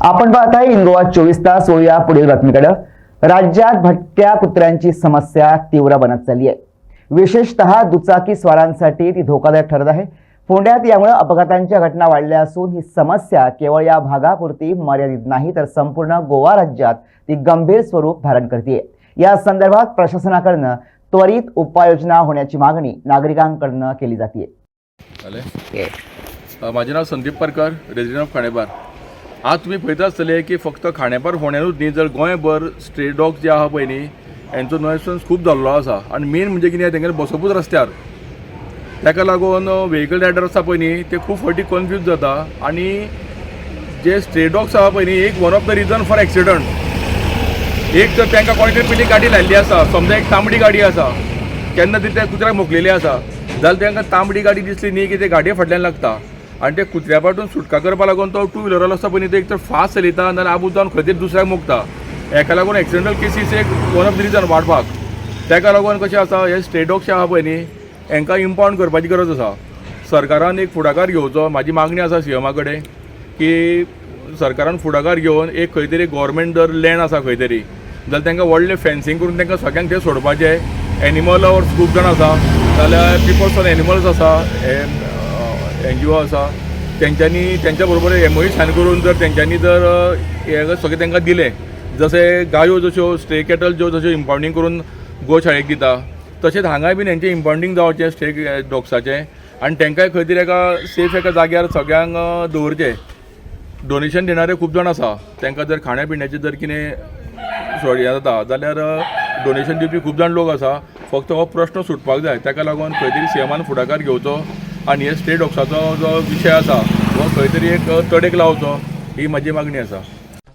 आपण पाहत आहे इंगोवा चोवीस तास वळूया पुढील बातमीकडे. राज्यात भटक्या कुत्र्यांची समस्या तीव्र बनत चालली आहे. विशेषतः दुचाकी स्वारांसाठी ती धोकादायक ठरत आहे. पुण्यात यामुळे अपघातांच्या घटना वाढल्या असून ही समस्या केवळ या भागापुरती मर्यादित नाही तर संपूर्ण गोवा राज्यात ती गंभीर स्वरूप धारण करते या संदर्भात प्रशासनाकडनं त्वरित उपाययोजना होण्याची मागणी नागरिकांकडनं केली जाते माझे नाव संदीप परकर रेजिडेंट ऑफ खाणेबार आज तुमी पळयता आसतले की फक्त खांडेपार फोंड्यानूच न्ही जर गोंयभर स्ट्रे डॉग जे आहा पळय न्ही हेंचो नॉयसन्स खूब जाल्लो आसा. आनी मेन म्हणजे कितें तेंगेले बसपूच रस्त्यार. ताका लागून व्हेकल रायडर आसा पळय न्ही ते खूब फावटी कन्फ्यूज जाता. आनी जे स्ट्रे डॉग्स आहा पळय न्ही एक one of the reason for accident एक तर तांकां कोणे तरी गाडी लायल्ली आसा. समजा एक तांबडी गाडी आसा. केन्ना ती त्या कुत्र्याक मोकलेली आसा. जाल्यार तांकां तांबडी गाडी दिसली न्ही की ते गाडये फाटल्यान लागता. आनी ते कुत्र्या पाटून सुटका करपा लागून तो टू व्हिलर आसा पळय एक तर फास्ट चलयता नाल्यार आबूज जावन खंय तरी दुसऱ्याक मुकता. हेका लागून एक्सिडेंटल केसीस एक वन ऑफ द रिजन वाडपाक तेका लागून कशें आसा हे स्टेट डॉग्स आहा पळय न्ही हांकां इम्पावंड करपाची गरज आसा. सरकारान एक फुडाकार घेवचो म्हाजी मागणी आसा सी एमा कडेन की सरकारान फुडाकार घेवन एक खंय तरी गोवोरमेंट जर लँड आसा खंय तरी जाल्यार तांकां व्हडलें फेन्सींग करून तांकां सगळ्यांक ते सोडपाचें एनिमल लवर्स खूब जाण आसा जाल्यार पिपल्स ऑन एनिमल्स आसा एन जी ओ आसा तेंच्यांनी तेंच्या बरोबर एमओयू सायन करून जर तेंच्यांनी जर हें हे सगळें तेंकां दिलें जशें गायो जश्यो स्टे कॅटल ज्यो जश्यो इम्पाउंडींग करून गोशाळेक दिता तशेंच हांगाय बीन हेंचें इम्पाउंडींग जावचें स्टे डॉग्साचें आनी तेंकांय खंय तरी एका सेफ एका जाग्यार सगळ्यांक दवरचें. डोनेशन दिणारे खूब जाण आसा. तेंकां जर खाण्या पिण्याचें जर कितें सॉरी हें जाता जाल्यार डोनेशन दिवपी खूब जाण लोक आसा. फक्त हो प्रश्न सुटपाक जाय. ताका लागून खंय तरी सीएमान फुडाकार घेवचो. आनी हे स्टेट डॉग्साचो जो विशय आसा हो खंय तरी एक तडेक लावचो ही म्हजी मागणी आसा